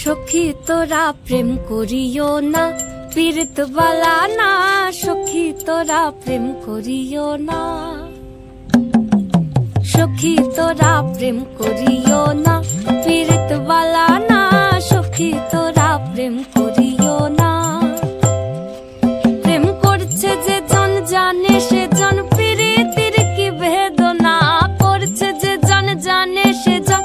সখী তোরা প্রেম করিও না, পীড়িত বালা না। সখী তোরা প্রেম করিও না। সখী তোরা প্রেম করিও না, পীড়িত বালা না। সখী তোরা প্রেম করিও না। প্রেম করছে যে জন জানে, সে জন পীড়িতির কি বেদনা। করছে যে জন জানে, সে জন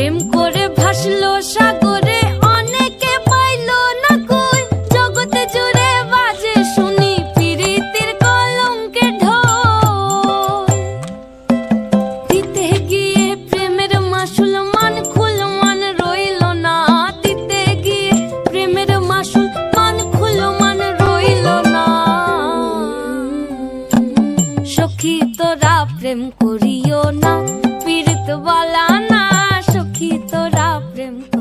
প্রেম করে ভাসলো সাগরে, অনেকে পাইল না কই। জগৎ জুড়ে বাজে শুনি প্রীতির কলঙ্কে ঢোল। দিতে গিয়ে প্রেমের মাসুল মান খুল মান রইল না। দিতে গিয়ে প্রেমের মাসুল মান খুল মান রইল না। সখী তোরা প্রেম করিও না। que